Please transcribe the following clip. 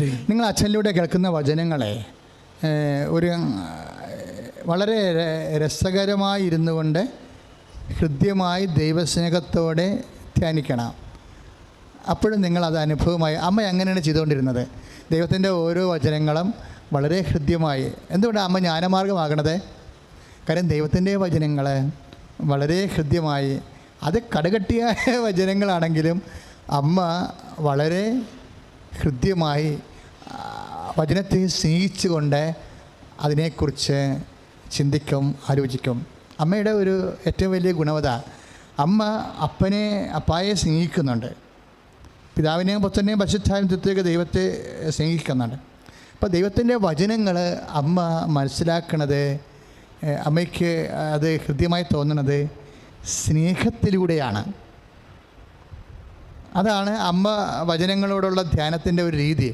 നിങ്ങൾ അച്ഛനിലൂടെ കേൾക്കുന്ന വചനങ്ങളെ ഒരു വളരെ രസകരമായി ഇരുന്നു കൊണ്ട് ഹൃദ്യമായി ദൈവസ്നേഹത്തോടെ ധ്യാനിക്കണം. അപ്പോഴും നിങ്ങൾ അത് അനുഭവമായി അമ്മ അങ്ങനെയാണ് ചെയ്തുകൊണ്ടിരുന്നത്? ദൈവത്തിന്റെ ഓരോ വചനങ്ങളും വളരെ ഹൃദ്യമായി. എന്തുകൊണ്ടാണ് അമ്മ ജ്ഞാനമാർഗമാകണത്? കാരണം ദൈവത്തിന്റെ വചനങ്ങൾ വളരെ ഹൃദ്യമായി. അത് കടുകട്ടിയായ വചനങ്ങളാണെങ്കിലും അമ്മ വളരെ ഹൃദ്യമായി വചനത്തെ സ്നേഹിച്ചുകൊണ്ട് അതിനെക്കുറിച്ച് ചിന്തിക്കും ആലോചിക്കും. അമ്മയുടെ ഒരു ഏറ്റവും വലിയ ഗുണവത അമ്മ അപ്പനെ അപ്പായെ സ്നേഹിക്കുന്നുണ്ട്. പിതാവിനെയും പുത്രനെയും പശുദ്ധായും ദൈവത്തെ സ്നേഹിക്കുന്നുണ്ട്. അപ്പോൾ ദൈവത്തിന്റെ വചനങ്ങൾ അമ്മ മനസ്സിലാക്കണത് അമ്മയ്ക്ക് അത് ഹൃദ്യമായി തോന്നുന്നത് സ്നേഹത്തിലൂടെയാണ്. അതാണ് അമ്മ വചനങ്ങളോടുള്ള ധ്യാനത്തിന്റെ ഒരു രീതി.